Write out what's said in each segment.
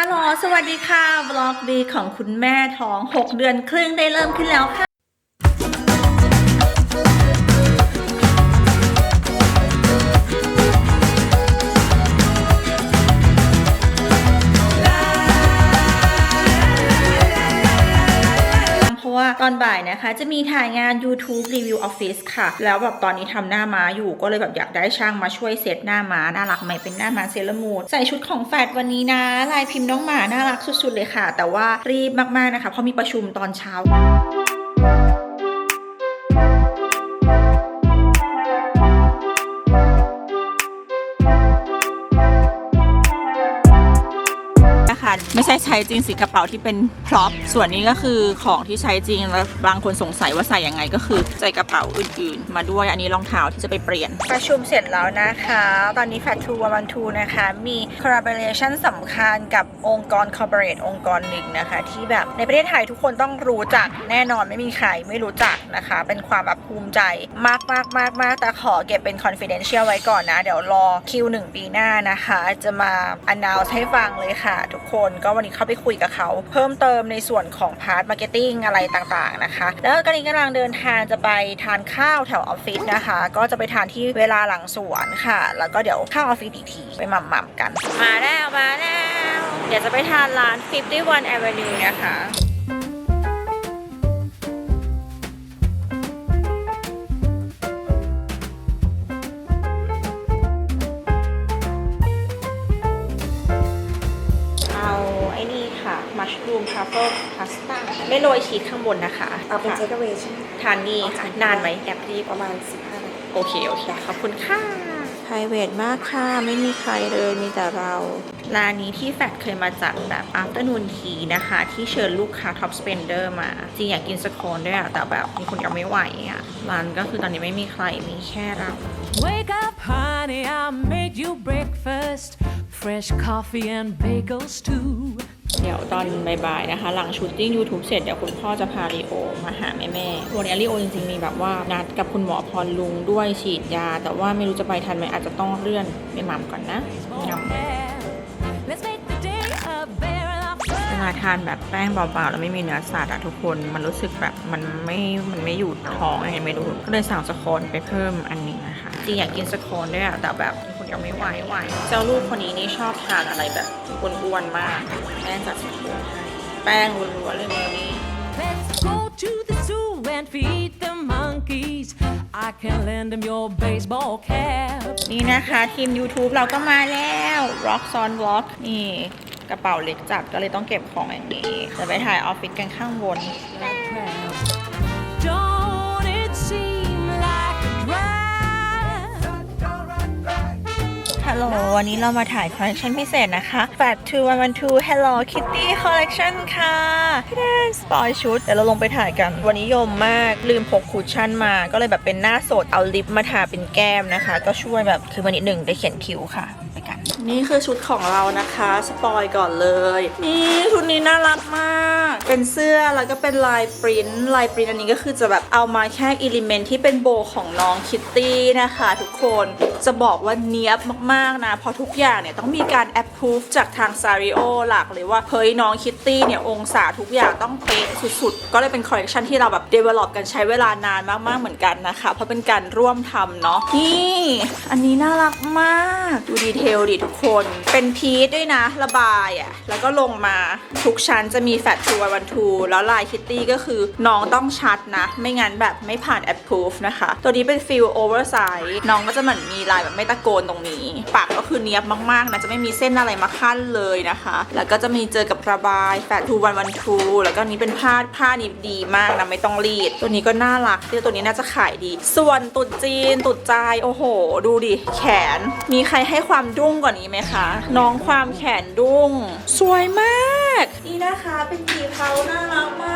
ฮัลโหล สวัสดีค่ะบล็อกดีของคุณแม่ท้อง 6 เดือนครึ่งได้เริ่มขึ้นแล้วค่ะ ว่าตอนบ่ายนะคะ จะมีถ่ายงาน YouTube Review Office ค่ะ แล้วแบบตอนนี้ทำหน้าม้าอยู่ก็เลยแบบอยากได้ช่างมาช่วยเซตหน้าม้าน่ารักไหมเป็นหน้าม้าเซเลอร์มูดใส่ชุดของแฟดวันนี้นะลายพิมพ์น้องหมาน่ารักสุดๆเลยค่ะ แต่ว่ารีบมากๆนะคะเพราะมีประชุมตอนเช้า ไม่ใช่ใช้จริงสีกระเป๋าที่เป็นพร็อพส่วนนี้ก็คือของที่ใช้จริงแล้วบางคนสงสัยว่าใส่ยังไงก็คือใส่กระเป๋าอื่น ๆ มาด้วยอันนี้รองเท้าที่จะไปเปลี่ยน ประชุมเสร็จแล้วนะคะ ตอนนี้ f a t 2 1 2นทูนะคะ มี collaboration สำคัญกับองค์กร corporate องค์กรหนึ่งนะคะ ที่แบบในประเทศไทยทุกคนต้องรู้จักแน่นอนไม่มีใครไม่รู้จักนะคะ เป็นความแบบภูมิใจมากมากมากมากแต่ขอเก็บเป็น confidential ไว้ก่อนนะ เดี๋ยวรอ Q1 ปีหน้านะคะ จะมา announce ให้ฟังเลยค่ะ ทุกคนก็วันนี้เข้าไปคุยกับเขา เพิ่มเติมในส่วนของพาร์ทมาร์เก็ตติ้งอะไรต่างๆนะคะ แล้วก็นี้กำลังเดินทางจะไปทานข้าวแถวออฟฟิศนะคะ ก็จะไปทานที่เวลาหลังสวนค่ะ แล้วก็เดี๋ยวเข้าออฟฟิศอีกทีไปหม่ำๆกัน มาแล้วมาแล้วเดี๋ยวจะไปทานร้าน51 Avenue นะคะ ไม่โรยชีสข้างบนนะคะเอาเป็นค่ะเทคเวใช่ไหมทานนี่ค่ะ นานไหมแอบรีบประมาณ 15นาทีโอเค โอเค ขอบคุณค่ะ p r i v a t มากค่ะ ไม่มีใครเลยมีแต่เรา ร้านนี้ที่แฟดเคยมาจัดแบบ afternoon tea นะคะ ที่เชิญลูกค้า top spender มา จริงอยากกินสโคนด้วยอะแต่แบบมีคนยังไม่ไหวอะร้านก็คือตอนนี้ไม่มีใครมีแค่เรา Wake up, honey, I made you breakfast. Fresh coffee and bagels too. เดี๋ยวตอนบ่ายๆนะคะ หลังชูตติ้ง YouTube เสร็จเดี๋ยวคุณพ่อจะพาลีโอมาหาแม่แม่ๆวันนี้ลีโอจริงๆมีแบบว่านัดกับคุณหมอพรลุงด้วยฉีดยา แต่ว่าไม่รู้จะไปทันไหมอาจจะต้องเลื่อนไปหม่ำก่อนนะยำ Let's make the day a very long เวลาทานแบบแป้งเบาๆ แล้วไม่มีเนื้อสัตว์อะทุกคนมันรู้สึกแบบมันไม่ มันไม่อยู่ท้องยังไงไม่รู้ก็เลยสั่งสโคนไปเพิ่มอันหนี้นะคะจริงอยากกินสโคนด้วยอะแต่แบบ คนยังไม่ไหวไหวเจ้าลูกคนนี้นี่ชอบทานอะไรแบบอ้วนๆมากแม่จัดสโคนให้แป้งล้วนๆเลยมือนี้ Let's go to the zoo and feed the monkeys. I can lend them your baseball cap. นี่นะคะทีม YouTube เราก็มาแล้ว Rock on Vlog นี่ กระเป๋าเล็กจัดก็เลยต้องเก็บของอย่างนี้ จะไปถ่ายออฟฟิศกันข้างบน ฮัลโหลวันนี้เรามาถ่ายคอลเลคชันพิเศษนะคะ Fat 2112 Hello Kitty Collection ค่ะพี่แดนสปอยชุดเดี๋ยวเราลงไปถ่ายกัน วันนี้ยมมากลืมพกคุชชั่นมา ก็เลยแบบเป็นหน้าสดเอาลิปมาทาเป็นแก้มนะคะ ก็ช่วยแบบคือวันนี้หนึ่งได้เขียนคิ้วค่ะ ไปกัน นี่คือชุดของเรานะคะ สปอยก่อนเลย นี่ชุดนี้น่ารักมาก เป็นเสื้อแล้วก็เป็นลายปริ้นลายปริ้นอันนี้ก็คือจะแบบเอามาแค่อิเลเมนที่เป็นโบของน้องคิตตี้นะคะทุกคนจะบอกว่าเนี้ยบมากๆนะเพราะทุกอย่างเนี่ยต้องมีการแอปพูฟจากทางซาริโอหลักเลยว่าเฮ้ยน้องคิตตี้เนี่ยองศาทุกอย่างต้องเป๊ะสุดๆ ก็เลยเป็นคอลเลคชันที่เราแบบ develop กันใช้เวลานานมากๆเหมือนกันนะคะ เพราะเป็นการร่วมทำเนาะนี่ อันนี้น่ารักมาก ดูดีเทลดิทุกคนเป็นพีทด้วยนะระบายอะ่ะแล้วก็ลงมาทุกชั้นจะมีแฟตทูวันทูแล้วลายคิตตี้ก็คือน้องต้องชัดนะ ไม่งั้นแบบไม่ผ่านแอปพูฟนะคะ ตัวนี้เป็นฟิลโอเวอร์ไซส์น้องก็จะเหมือนมีลายแบบไม่ตะโกนตรงนี้ ปากก็คือเนียบมากๆนะจะไม่มีเส้นอะไรมาขั้นเลยนะคะ แล้วก็จะมีเจอกับระบายแฟตทูวันวันทูแล้วก็นี้เป็นผ้าผ้านี้ดีมากนะไม่ต้องรีด ตัวนี้ก็น่ารักที่ตัวนี้น่าจะขายดี ส่วนตุดจีนตุดใจโอ้โห ดูดิแขน มีใครให้ความดุ้งกว่านี้ไหมคะ น้องความแขนดุ้ง สวยมากากนี่นะคะเป็นกีเพาน่ารักมากทุกคน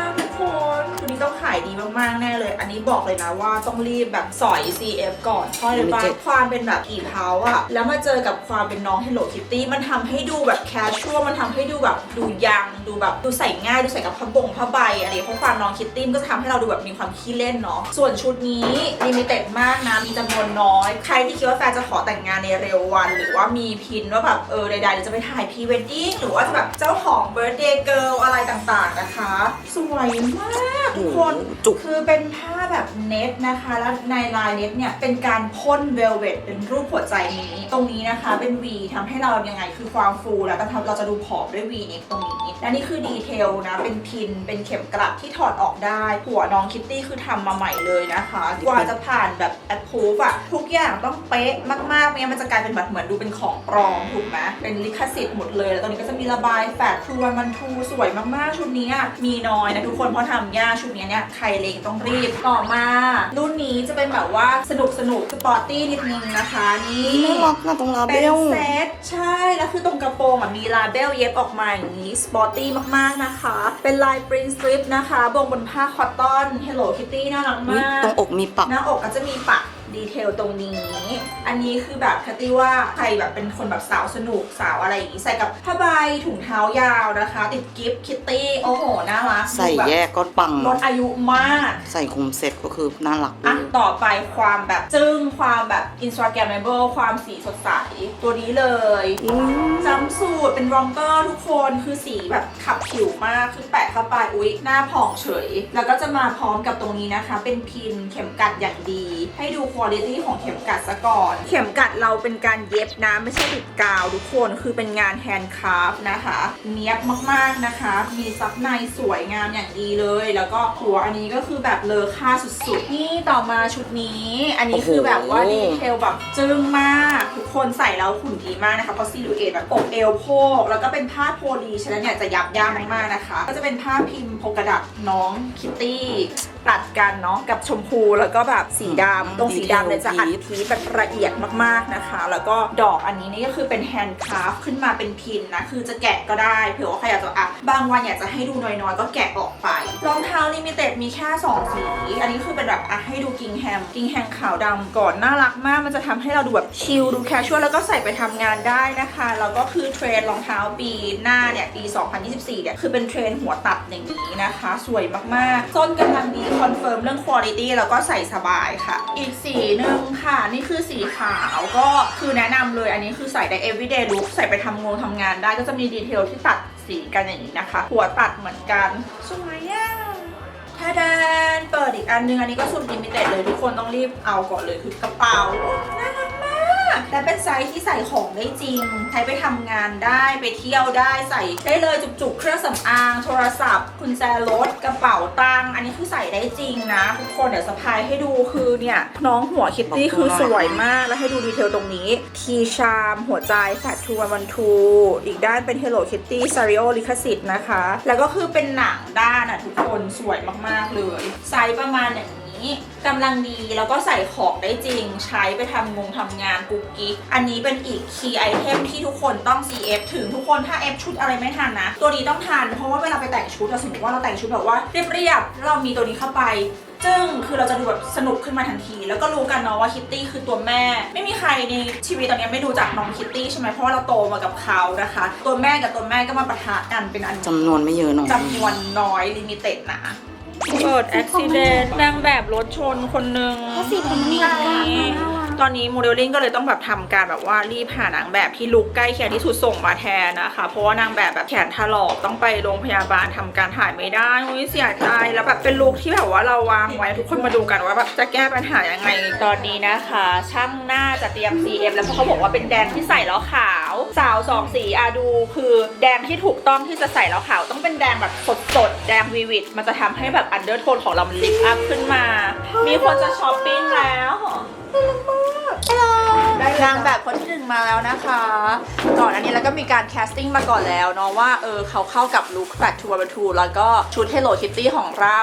ตัวนี้ต้องขายดีมากๆแน่เลย อันนี้บอกเลยนะว่าต้องรีบแบบสอย CF ก่อนเพราะอะไรปะ Limited ความเป็นแบบกีเพาอะแล้วมาเจอกับความเป็นน้อง Hello Kitty มันทำให้ดูแบบแคชชวลมันทำให้ดูแบบดูยังดูแบบดูใส่ง่ายดูใส่กับผ้าบงผ้าใบอะไรเพราะความน้องคิตตี้มันก็จะทำให้เราดูแบบมีความขี้เล่นเนาะส่วนชุดนี้ลิมิเต็ดมากนะมีจำนวนน้อย ใครที่คิดว่าแฟนจะขอแต่งงานในเร็ววัน หรือว่ามีพินว่าแบบเออใดๆเดี๋ยวจะไปถ่ายพรีเวดดิ้งหรือว่าจะแบบเจ้าของเบิร์ d เดย์เกิลอะไรต่างๆนะคะ สวยมากทุกคนจุก คือเป็นผ้าแบบเน็ตนะคะ แล้วในลายเน็ตเนี่ยเป็นการพ่นเวลเวตเป็นรูปหัวใจนี้ ตรงนี้นะคะเป็น V ทำให้เรายังไงคือความฟูแล้วก็ทำเราจะดูผอมด้วย V เน็กตรงนี้ และนี่คือดีเทลนะ เป็นพิน เป็นเข็มกลัดที่ถอดออกได้ หัวน้องคิตตี้คือทำมาใหม่เลยนะคะ กว่าจะผ่านแบบแอปพูฟอะทุกอย่างต้องเป๊ะมากๆไม่งั้นมันจะกลายเป็นแบบเหมือนดูเป็นของปลอมถูกไหมเป็นลิขสิทธิ์หมดเลย แล้วตอนนี้ก็จะมีระบายแฝดทูวันมันทูสวยมากๆชุดนี้มีน้อยนะทุกคนเพราะทำยากชุดนี้เนี่ยใครเลงต้องรีบต่อมา รุ่นนี้จะเป็นแบบว่าสนุกสนุกสปอร์ตี้นิดนึงนะคะนี่ น่ารักนะตรงลาเบเป็นล เซตใช่ แล้วคือตรงกระโปรงอะ มีลาเบลเย็บออกมาอย่างนี้ สปอร์ตี้มากๆนะคะ เป็นลายปรินสตริปนะคะบงบนผ้าคอตตอน Hello Kitty น่ารักอุ๊ยมาก ตรงอกมีปัก หน้าอกก็จะมีปัก ดีเทลตรงนี้ อันนี้คือแบบคติว่าใครแบบเป็นคนแบบสาวสนุกสาวอะไรอย่างนี้ใส่กับผ้าใบถุงเท้ายาวนะคะ ติดกิฟต์คิตตี้โอ้โหน่ารักใส่ดูบบแยกก็ปัง ลดอายุมาก ใส่คุมเซ็ตก็คือน่ารักอะด้วยต่อไปความแบบจึ้งความแบบ Instagrammable ความสีสดใสตัวนี้เลยจัมป์สูตรเป็นรองเกอร์ทุกคนคือสีแบบขับผิวมากคือแปะเข้าไปอุ๊ย หน้าผ่องเฉย แล้วก็จะมาพร้อมกับตรงนี้นะคะ เป็นพินเข็มกัดอย่างดี ให้ดูคุณภาพของเข็มกัดซะก่อน เข็มกัดเราเป็นการเย็บนะไม่ใช่ติดกาวทุกคนคือเป็นงานแฮนด์คราฟต์นะคะ เนี้ยบมากๆนะคะ มีซับในสวยงามอย่างดีเลย แล้วก็หัวอันนี้ก็คือแบบเลอค่าสุดๆ นี่ต่อมาชุดนี้ อันนี้คือแบบว่าดีเทลแบบจึ้งมาก ทุกคนใส่แล้วหุ่นดีมากนะคะเพราะซิลูเอตแบบอกเอวโพกแล้วก็เป็นผ้าโพลีฉะนั้นเนี่ยจะยับย่างมากๆนะคะ ก็จะเป็นผ้าพิมพ์โพกระดับน้องคิตตี้ ตัดกันเนาะกับชมพูแล้วก็แบบสีดำตรงสีดำเนี่ยจะอัดพีชแบบละเอียดมากๆนะคะ แล้วก็ดอกอันนี้นี่ก็คือเป็นแฮนด์คราฟขึ้นมาเป็นพินนะคือจะแกะก็ได้เผื่อว่าใครอยากจะอะบางวันอยากจะให้ดูน้อยๆก็แกะออกไปรองเท้าลิมิเต็ดมีแค่2สีอันนี้คือเป็นแบบอะให้ดูกิงแฮมกิงแฮมขาวดำก่อนน่ารักมากมันจะทำให้เราดูแบบชิลดูแคชชวลแล้วก็ใส่ไปทำงานได้นะคะแล้วก็คือเทรนด์รองเท้าปีหน้าเนี่ยปี 2024เนี่ยคือเป็นเทรนด์หัวตัดอย่างนี้นะคะ สวยมากๆส้นกำลังดีคอนเฟิร์มเรื่องคุณภาพแล้วก็ใส่สบายค่ะ อีกสีหนึ่งค่ะ นี่คือสีขาวก็คือแนะนำเลยอันนี้คือใส่ได้ everyday look ใส่ไปทำงงทำงานได้ก็จะมีดีเทลที่ตัดสีกันอย่างนี้นะคะ หัวตัดเหมือนกันสวยอะทาแดนเปิดอีกอันนึงอันนี้ก็สุดลิมิเต็ดเลยทุกคนต้องรีบเอาก่อนเลยคือกระเป๋าน่ารัก และเป็นไซส์ที่ใส่ของได้จริง ใช้ไปทำงานได้ไปเที่ยวได้ใส่ได้เลยจุกๆ เครื่องสำอาง โทรศัพท์กุญแจรถกระเป๋าตังค์อันนี้คือใส่ได้จริงนะทุกคนเดี๋ยวสะพายให้ดูคือเนี่ย น้องหัวคิตตี้คือสวยมากแล้วให้ดูดีเทลตรงนี้ ทีชามหัวใจแฟตทูวันวันทูอีกด้านเป็น Hello Kitty ซาริโอลิขสิทธิ์นะคะ แล้วก็คือเป็นหนังด้านอะทุกคนสวยมากๆเลย ไซส์ประมาณอย่างนี้ กำลังดีแล้วก็ใส่ของได้จริง ใช้ไปทำงงทำงานกุ๊กกิ๊กอันนี้เป็นอีกคีย์ไอเทมที่ทุกคนต้อง CF ถึงทุกคนถ้า F ชุดอะไรไม่ทันนะ ตัวนี้ต้องทันเพราะว่าเวลาไปแต่งชุดอะสมมติว่าเราแต่งชุดแบบว่าเรียบๆเรามีตัวนี้เข้าไปจึงคือเราจะดูแบบสนุกขึ้นมาทันที แล้วก็รู้กันเนาะว่าคิตตี้คือตัวแม่ ไม่มีใครในชีวิตตอนนี้ไม่รู้จักน้องคิตตี้ใช่ไหมเพราะว่าเราโตมากับเขานะคะ ตัวแม่กับตัวแม่ก็มาปะทะกันเป็นอันจำนวนไม่เยอะหน่อยจำนวนน้อยลิมิเต็ดนะ เกิดอุบิเหตุนางแบบรถชนคนหนึ่งถ้าสีผมนี่น่ารักน่ารัก ตอนนี้โมเดลลิ่งก็เลยต้องแบบทำการแบบว่ารีบหานางแบบที่ลุกใกล้เคียงที่สุดส่งมาแทนนะคะ เพราะว่านางแบบแบบแขนถลอกต้องไปโรงพยาบาลทำการถ่ายไม่ได้อุ้ยเสียใจแล้วแบบเป็นลุกที่แบบว่าเราวางไว้ทุกคนมาดูกันว่าแบบจะแก้ปัญหายังไงตอนนี้นะคะ ช่างหน้าจะเตรียม CF แล้วเพราะเขาบอกว่าเป็นแดงที่ใส่แล้วขาวสาวสองสีอาดู คือแดงที่ถูกต้องที่จะใส่แล้วขาวต้องเป็นแดงแบบสดๆแดงวีวิตมันจะทำให้แบบอันเดอร์โทนของเรามันลิฟต์อัพขึ้นมา มีคนจะช้อปปิ้งแล้ว ฮัลโหล นางแบบคนที่หนึ่งมาแล้วนะคะ ก่อนอันนี้แล้วก็มีการแคสติ้งมาก่อนแล้วเนาะว่าเออเขาเข้ากับลุคแฟตทัวร์บัทูแล้วก็ชุด Hello Kitty ของเรา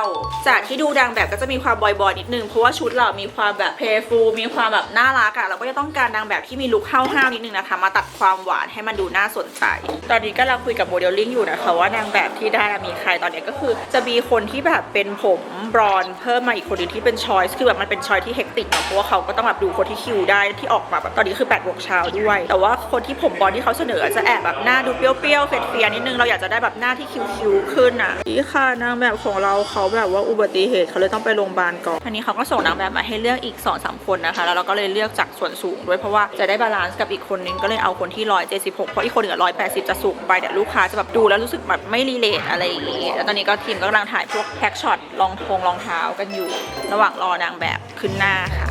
จากที่ดูนางแบบก็จะมีความบอยๆนิดนึง เพราะว่าชุดเรามีความแบบเพย์ฟูมีความแบบน่ารักอะเราก็จะต้องการนางแบบที่มีลุคห้าวๆนิดนึงนะคะ มาตัดความหวานให้มันดูน่าสนใจ ตอนนี้ก็เราคุยกับโมเดลลิ่งอยู่นะคะว่านางแบบที่ได้มีใครตอนนี้ก็คือ จะมีคนที่แบบเป็นผมบรอนซ์เพิ่มมาอีกคนหนึงที่เป็นชอยส์คือแบบมันเป็นชอยที่เฮกติกอะเพราะว่าเขาก็ต้องแบบดูคนที่คิวได้ที่ออกมาแบตอนนี้คือ8ปดโมงเช้าด้วย แต่ว่าคนที่ผมบอนซ์ที่เขาเสนอจะแอบแบบหน้าดูเปรี้ยวๆเฟียนิดนึงเราอยากจะได้แบบหน้าที่คิวๆขึ้นอะนี่ค่ะนางแบบของเราเขาแบบว่าอุบัติเหตุเขาเลยต้องไปโรงพยาบาลก่อนอันนี้เขาก็ส่งนางแบบมาให้เลือกอีก2อสคนนะคะแล้วเราก็เลยเลือกจากส่วนสูงด้วยเพราะว่าจะได้บาลานซ์กับอีกคนนึงก็เลยเอาคนที่176เพราะอีกคนหนึ่งร้อยแปดสิบจะสูงไปเดี๋ยวลูกค้าจะแบบดูแล้วรู้สึกแบบไม่รีเลทอะไรอย่างงี้แล้วตอนนี้ก็ทีมก็กำลังถ่ายพวกแพ็กช็อตรองทงรองเท้ากันอยู่ ระหว่างรอนางแบบขึ้นหน้าค่ะ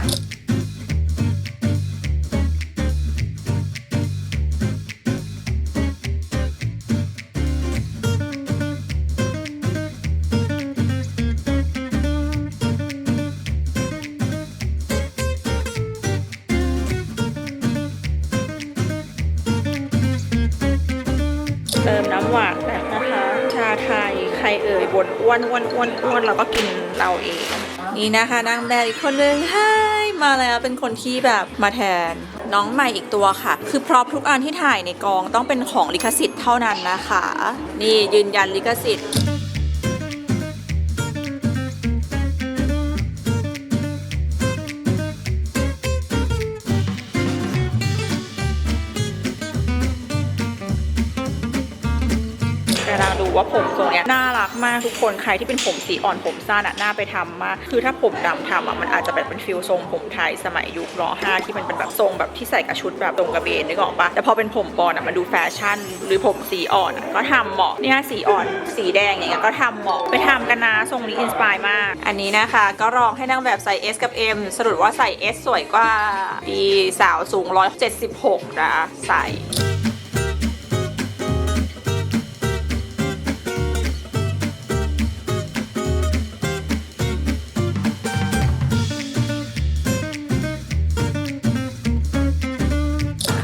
บนอ้วนอ้วนอ้วนอ้วนเราก็กินเราเอง นี่นะคะนางแบบอีกคนนึงไฮมาแล้วเป็นคนที่แบบมาแทนน้องใหม่อีกตัวค่ะ คือพร็อพทุกอันที่ถ่ายในกองต้องเป็นของลิขสิทธิ์เท่านั้นนะคะ นี่ยืนยันลิขสิทธิ์ กำลังดูว่าผมทรงเนี้ยน่ารักมากทุกคนใครที่เป็นผมสีอ่อนผมสั้นอะน่าไปทำมากคือถ้าผมดำทำอะมันอาจจะแบบเป็นฟิลทรงผมไทยสมัยยุครอห้าที่มันเป็นแบบทรงแบบที่ใส่กับชุดแบบตรงกระเบนนึกออกปะแต่พอเป็นผมบอลอะมันดูแฟชั่น หรือผมสีอ่อนก็ทำเหมาะเนี่ยสีอ่อนสีแดงอย่างเงี้ยก็ทำเหมาะไปทำกันนะทรงนี้อินสปายมาก อันนี้นะคะ ก็ลองให้นางแบบใส่ S กับ M สรุปว่าใส่ S สวยกว่าดีสาวสูง 176นะใส่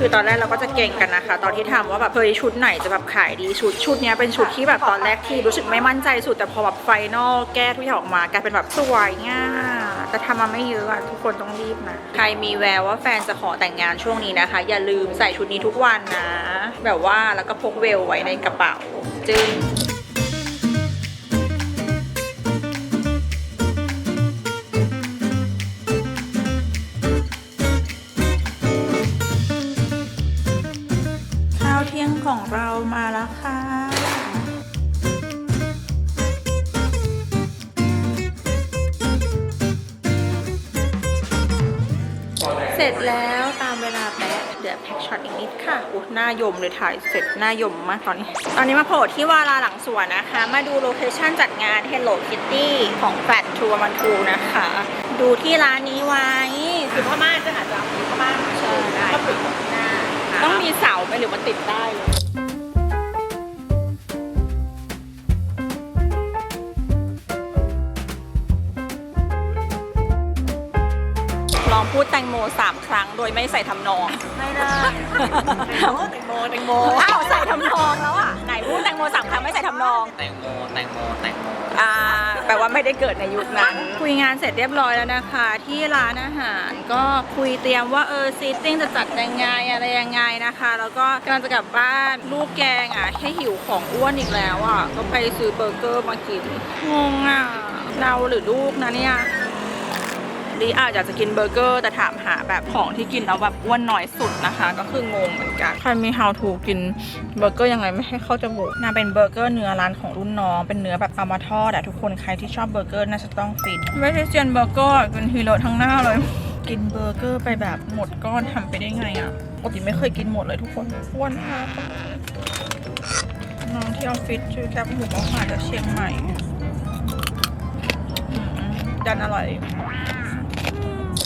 คือตอนแรกเราก็จะเก่งกันนะคะ ตอนที่ทำว่าแบบเฮ้ยชุดไหนจะแบบขายดีชุดชุดนี้เป็นชุดที่แบบตอนแรกที่รู้สึกไม่มั่นใจสุดแต่พอแบบไฟนอลแก้ทุกอย่างออกมากลายเป็นแบบสวยง่าแต่ทำมาไม่เยอะอะทุกคนต้องรีบนะ ใครมีแววว่าแฟนจะขอแต่งงานช่วงนี้นะคะ อย่าลืมใส่ชุดนี้ทุกวันนะ แบบว่าแล้วก็พกเวลไว้ในกระเป๋าจึง ร็จแล้วตามเวลาแป๊ะเดี๋ยวแพ็กช็อตอีกนิดค่ะอุ๊ยหน้ายมเลยถ่ายเสร็จหน้ายมมากตอนนี้ ตอนนี้มาโผล่ที่วาลาหลังสวนนะคะ มาดูโลเคชั่นจัดงาน Hello Kitty ของแฟดทัวร์มันทูนะคะ ดูที่ร้านนี้ไว้คือพม่าจะอาจจะมีพม่ามาเชิญได้ต้องมีเสาไหมหรือมันติดได้เลย ดแตงโมสามครั้ง โดยไม่ใส่ทำนอง ไม่ได้แตงโมแตงโมแตงโมอ้าวใส่ทำนองแล้วอะไหนพูดแตงโมสามครั้งไม่ใส่ทำนอง แตงโมแตงโมแตงโมอ่าแปลว่าไม่ได้เกิดในยุคนั้น คุยงานเสร็จเรียบร้อยแล้วนะคะ ที่ร้านอาหารก็คุยเตรียมว่าเออซีติ้งจะจัดยังไงอะไรยังไงนะคะ แล้วก็กำลังจะกลับบ้านลูกแกงอะแค่หิวของอ้วนอีกแล้วอะก็ไปซื้อเบอร์เกอร์มากินงงอะเราหรือลูกนะเนี่ย ลีอาจอยากจะกินเบอร์เกอร์ แต่ถามหาแบบของที่กินแล้วแบบอ้วนน้อยสุดนะคะ ก็คืองงเหมือนกัน ใครมี how to กินเบอร์เกอร์ยังไงไม่ให้เข้าจมูกน่าเป็นเบอร์เกอร์เนื้อร้านของรุ่นน้อง เป็นเนื้อแบบเอามาทอดอะทุกคนใครที่ชอบเบอร์เกอร์น่าจะต้องฟินไม่ใช่เซียนเบอร์เกอร์เป็นฮีโร่ทั้งหน้าเลย กินเบอร์เกอร์ไปแบบหมดก้อนทำไปได้ไงอะปกติไม่เคยกินหมดเลยทุกคนอ้วนมากน้องที่ออฟฟิศชื่อแคปหมูเขามาจากเชียงใหม่อืมดันอร่อย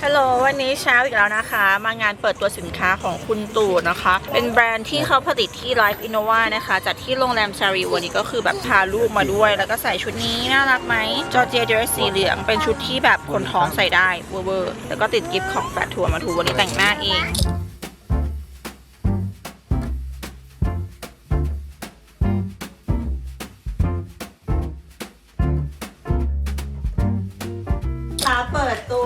ฮัลโหลวันนี้เช้าอีกแล้วนะคะ มางานเปิดตัวสินค้าของคุณตู่นะคะ เป็นแบรนด์ที่เขาผลิตที่ Life Innova นะคะ จัดที่โรงแรมชารีวันนี้ก็คือแบบพาลูกมาด้วย แล้วก็ใส่ชุดนี้น่ารักไหมจอร์เจียเดรสสีเหลือง เป็นชุดที่แบบคนท้องใส่ได้เวอร์แล้วก็ติดกิฟต์ของแฟดทัวร์มาทูวันนี้แต่งหน้าเอง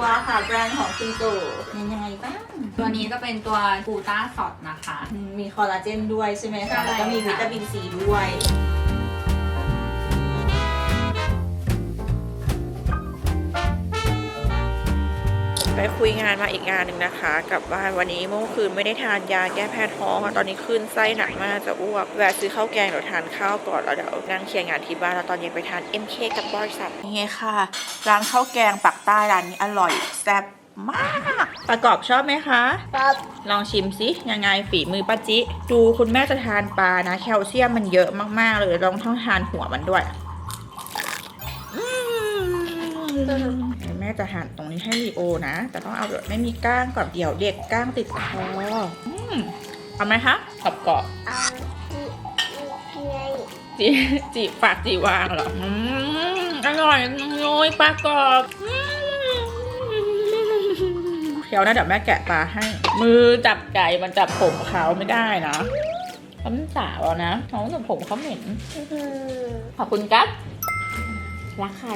ตัวค่ะแบรนด์ของคุณตู่เป็นยังไงบ้าง ตัวนี้จะเป็นตัวกูต้าสอดนะคะอืมมีคอลลาเจนด้วยใช่ไหมใช่คะแล้วก็มีค่ะวิตามินซีด้วย ไปคุยงานมาอีกงานหนึ่งนะคะกลับบ้านวันนี้เมื่อคืนไม่ได้ทานยาแก้แพ้ท้องอะตอนนี้ขึ้นไส้หนักมากจะอ้วกแวะซื้อข้าวแกงเดี๋ยวทานข้าวก่อนแล้วเดี๋ยวนั่งเคลียร์งานที่บ้านแล้วตอนเย็นไปทาน MK กับบริษัทนี่ไงค่ะ ร้านข้าวแกงปักใต้ร้านนี้อร่อยแซ่บมากประกอบชอบไหมคะลองชิมสิยังไงฝีมือป้าจิ ดูคุณแม่จะทานปลานะแคลเซียมมันเยอะมากๆเลยลองต้องทานหัวมันด้วย อืมแม่ จะหั่นตรงนี้ให้ลีโอนะ แต่ต้องเอาแบบไม่มีก้างก่อนเดี๋ยวเด็กก้างติดคออืมเอาไหมคะกรอบกรอบจีจีปากจีวางเหรออืมอร่อยโอ้ยปลากรอบอืมเคี้ยวนะเดี๋ยวแม่แกะปลาให้ มือจับไก่มันจับผมเขาไม่ได้นะเขาเป็นสาวอะนะเขาแต่ผมเขาเหม็นขอบคุณครับรักใคร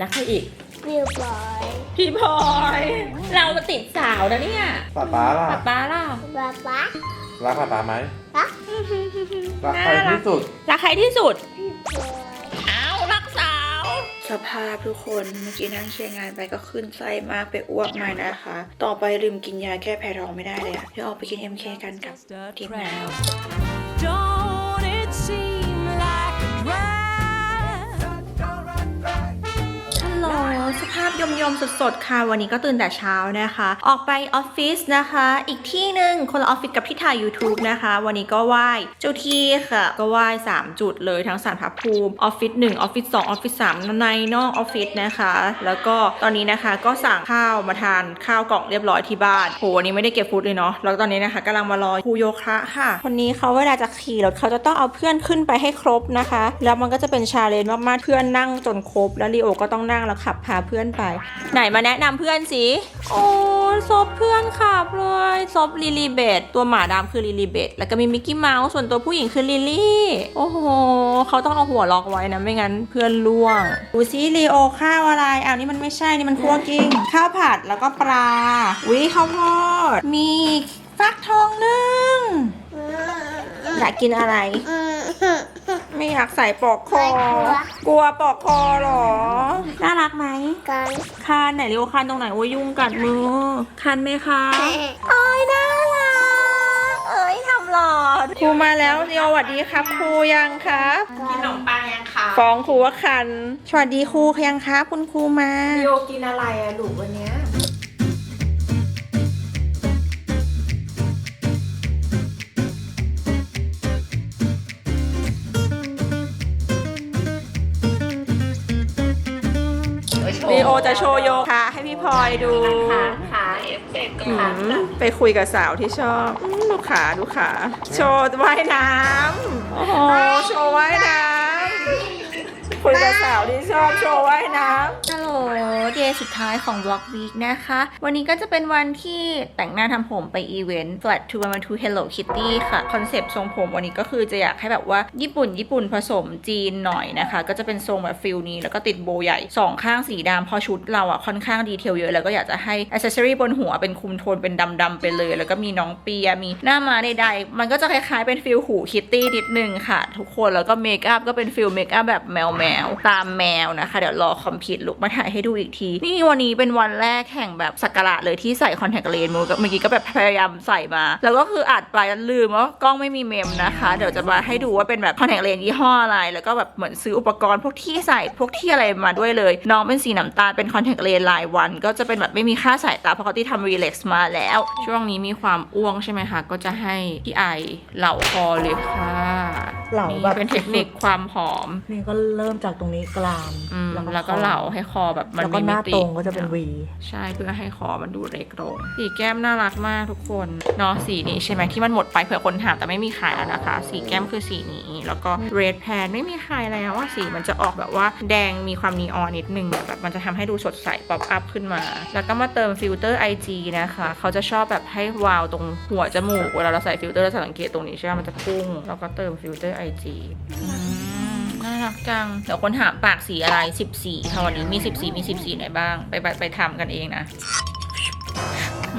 รักใครอีก วิวบอยพี่พลอย เรามาติดสาวนะเนี่ยป๊าป๊าล่ะป๊าป๊าล่ะบ๊าบ๊ารักป๊าป๊าไหมรักรักใครที่สุดรักใครที่สุดพี่บอยเอารักสาว สภาพทุกคนเมื่อกี้นั่งเคลียร์งานไปก็ขึ้นไส้มากไปอ้วกมานะคะ ต่อไปลืมกินยาแก้แพ้ท้องไม่ได้เลยอะเดี๋ยวออกไปกิน MK กันกับ Just a ทีมงาน สภาพยมยมๆสดๆ ค่ะ วันนี้ก็ตื่นแต่เช้านะคะ ออกไปออฟฟิศนะคะ อีกที่หนึ่งคนละออฟฟิศกับที่ถ่าย YouTube นะคะ วันนี้ก็ไหว้เจ้าที่ค่ะ ก็ไหว้ 3 จุดเลยทั้งสารพระภูมิออฟฟิศ1ออฟฟิศ2ออฟฟิศ3ในนอกออฟฟิศนะคะ แล้วก็ตอนนี้นะคะก็สั่งข้าวมาทานข้าวกล่องเรียบร้อยที่บ้านโหวันนี้ไม่ได้เก็บฟุตเลยเนาะแล้วตอนนี้นะคะกำลังมารอครูโยคะค่ะคนนี้เขาเวลาจะขี่รถเขาจะต้องเอาเพื่อนขึ้นไปให้ครบนะคะ แล้วมันก็จะเป็นชาเลนจ์มากๆเพื่อนนั่งจนครบแล้วลีโอก็ต้องนั่งแล้วขับพาเพื่อนไป ไหนมาแนะนำเพื่อนสิโอ้ซบเพื่อนขับเลยซบลิลีเบตตัวหมาดำคือลิลีเบตแล้วก็มีมิกกี้เมาส์ส่วนตัวผู้หญิงคือลิลลี่โอ้โหเขาต้องเอาหัวล็อกไว้นะไม่งั้นเพื่อนล่วงดูซิลีโอข้าวอะไรอ้าวนี่มันไม่ใช่นี่มันคั่วกิ้งข้าวผัดแล้วก็ปลาวิข้าวโพดมีฟักทองนึ่งอยากกินอะไรอืม ไม่อยากใส่ปลอกคอ กลัวปลอกคอเหรอ น่ารักไหมกันคันไหนเรียวคันตรงไหนโอ้ยยุงกัดมือคันไหมคะโอ้ยน่ารัก เอ้ยทำหล่อครูมาแล้วเรียวสวัสดีครับ ครูยังครับ กินขนมปังยังคะฟ้องครูว่าคัน สวัสดีครูยังครับ คุณครูมาโยกินอะไรอะลูกวันเนี้ย ลีโอจะโชว์โยคะให้พี่พลอยดูขาเอฟเฟกต์อืมไปคุยกับสาวที่ชอบอืมดูขาดูขา โชว์ว่ายน้ำโอ้โหโชว์ว่ายน้ำ คุยกับสาวที่ชอบโชว์ว่ายน้ำฮัลโหลเดย์สุดท้ายของ Vlog Week นะคะ วันนี้ก็จะเป็นวันที่แต่งหน้าทำผมไปอีเวนต์ Flat to One to Hello Kitty ค่ะ คอนเซปต์ทรงผมวันนี้ก็คือจะอยากให้แบบว่าญี่ปุ่นญี่ปุ่นผสมจีนหน่อยนะคะ ก็จะเป็นทรงแบบฟิลนี้ แล้วก็ติดโบใหญ่สองข้างสีดำพอชุดเราอะค่อนข้างดีเทลเยอะ แล้วก็อยากจะให้อ c เซ s ซอรี่บนหัวเป็นคุมโทนเป็นดำๆไปเลย แล้วก็มีน้องเปียมีหน้ามาใดๆมันก็จะคล้ายๆเป็นฟิลหูคิตตี้นิดนึงค่ะ ทุกคนแล้วก็เมคอัพก็เป็นฟิลเมคอัพแบบแมวแมวตามแมวนะคะ เดี๋ยวรอคอมพิวลุกมาถ่ายให้ดูอีกที นี่วันนี้เป็นวันแรกแห่งแบบสักการะเลยที่ใส่คอนแทคเลนส์เมื่อกี้ก็แบบพยายามใส่มา แล้วก็คืออัดไปแล้วลืมว่ากล้องไม่มีเมมนะคะ เดี๋ยวจะมาให้ดูว่าเป็นแบบคอนแทคเลนส์ยี่ห้ออะไร แล้วก็แบบเหมือนซื้ออุปกรณ์พวกที่ใส่พวกที่อะไรมาด้วยเลย น้องเป็นสีน้ำตาลเป็นคอนแทคเลนส์รายวัน ก็จะเป็นแบบไม่มีค่าสายตาเพราะเขาที่ทำรีเล็กซ์มาแล้ว ช่วงนี้มีความอ้วงใช่ไหมคะก็จะให้พี่ไอเหล่าคอเลยค่ะ เหลานี่แบบเป็นเทคนิคความหอม นี่ก็เริ่มจากตรงนี้กลามอืมแล้วก็เหลาให้คอแบบมันแล้วก็มีหน้ามิติตรงก็จะเป็นวี ใช่เพื่อให้คอมันดูเล็กลงสีแก้มน่ารักมากทุกคนเนาะสีนี้ใช่ไหมที่มันหมดไปเผื่อคนถามแต่ไม่มีขายแล้วนะคะ สีแก้มคือสีนี้ แล้วก็ red pan ไม่มีขายแล้วว่าสีมันจะออกแบบว่าแดงมีความนีออนนิดนึงแบบมันจะทำให้ดูสดใสป๊อปอัพขึ้นมา แล้วก็มาเติมฟิลเตอร์ IG นะคะเขาจะชอบแบบให้วาวตรงหัวจมูกเวลาเราใส่ฟิลเตอร์เราจะสังเกตตรงนี้ใช่ไหมมันจะพุ่งแล้วก็เติมฟิลเตอร์ไอจีน่ารักจัง เดี๋ยวคนถามปากสีอะไร 14ค่ะวันนี้มี 14 มี 14ไหนบ้าง ไปไปไปทำกันเองนะ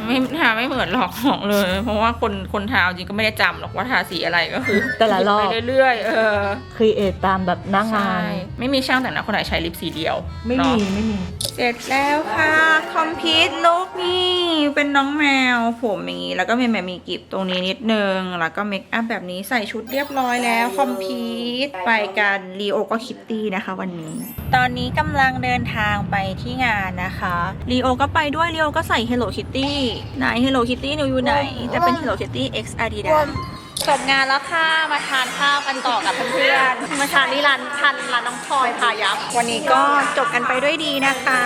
ไม่ทาไม่เหมือนหรอกของเลย เพราะว่าคนคนทาจริงก็ไม่ได้จำหรอกว่าทาสีอะไรก็คือแต่ละรอบ ไปเรื่อยๆเออครีเอทตามแบบหน้างาใช่น ไม่มีช่างแต่งหน้าคนไหนใช้ลิปสีเดียวไม่มี เนาะ ไม่มี เสร็จแล้วค่ะ คอมพิวต์ลุกนี่ เป็นน้องแมว ผมอย่างนี้ แล้วก็มีแบบมีกิบตรงนี้นิดนึง แล้วก็เมคอัพแบบนี้ใส่ชุดเรียบร้อยแล้ว คอมพิวต์ไปกันลีโอก็คิตตี้นะคะวันนี้ ตอนนี้กำลังเดินทางไปที่งานนะคะลีโอก็ไปด้วยลีโอก็ใส่ Hello Kitty ไหน Hello Kitty หนูอยู่ไหนแต่เป็น Hello Kitty X Adidas จบงานแล้วค่ะ มาทานข้าวกันต่อกับเพื่อนๆ มาทานที่ร้านทันร้านน้องพลอยพายับ วันนี้ก็จบกันไปด้วยดีนะคะ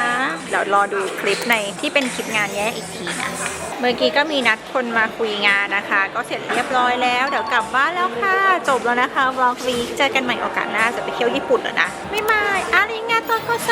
เดี๋ยวรอดูคลิปในที่เป็นคลิปงานแยกอีกทีนะ เมื่อกี้ก็มีนัดคนมาคุยงานนะคะ ก็เสร็จเรียบร้อยแล้ว เดี๋ยวกลับบ้านแล้วค่ะ จบแล้วนะคะวอล์กวีคเจอกันใหม่โอกาสหน้าจะไปเที่ยวญี่ปุ่นแล้วนะไม่ไม่อาริงาโตโกไซ